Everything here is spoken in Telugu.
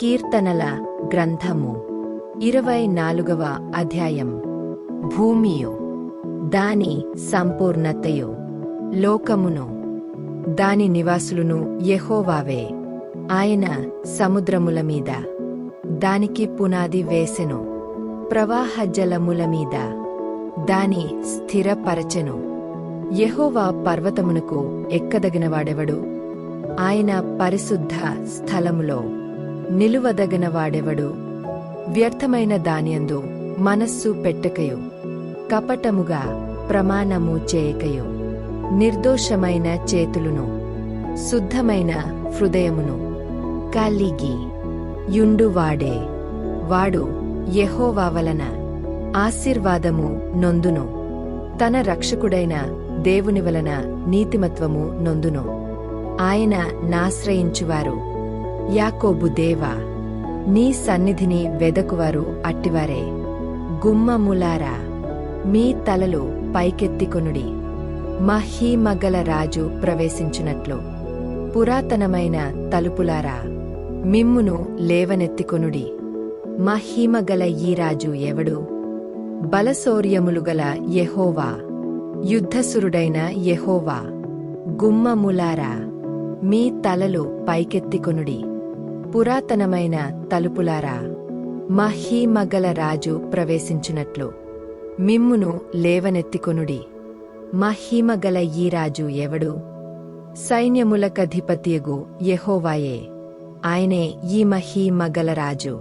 కీర్తనల గ్రంథము. ఇరవై నాలుగవ అధ్యాయం. భూమియు. దాని సంపూర్ణతయు. లోకమును. దాని నివాసులను యహోవావే. ఆయన సముద్రముల మీద. దానికి పునాది వేసెను. ప్రవాహ జలముల మీద. దాని స్థిరపరచెను. యెహోవా పర్వతమునకు ఎక్కదగినవాడెవడు? ఆయన పరిశుద్ధ స్థలములో. నిలువదగనవాడెవడు? వ్యర్థమైన దానియందు మనస్సు పెట్టకయు. కపటముగా ప్రమాణము చేయకయు. నిర్దోషమైన చేతులును. శుద్ధమైన హృదయమును. కలిగి యుండువాడే. వాడు యెహోవా వలన ఆశీర్వాదము నొందును. తన రక్షకుడైన దేవుని వలన నీతిమత్వము నొందును. ఆయన నాశ్రయించువారు. యాకోబు దేవా నీ సన్నిధిని వెదకువారు అట్టివారే. గుమ్మములారా మీ తలలు పైకెత్తికొనుడి మహీమగల రాజు ప్రవేశించునట్లు. పురాతనమైన తలుపులారా మిమ్మును లేవనెత్తికొనుడి మహీమగల ఈ రాజు ఎవడు? బలశౌర్యములు గల యెహోవా యుద్ధసురుడైన యెహోవా. గుమ్మములారా మీ తలలు పైకెత్తికొనుడి పురాతనమైన తలుపులారా మహీమగల రాజు ప్రవేశించునట్లు. మిమ్మును లేవనెత్తికొనుడి. మహీమగల ఈ రాజు ఎవడు? సైన్యములకధిపతియగు యహోవాయే. ఆయనే ఈ మహీమగల రాజు.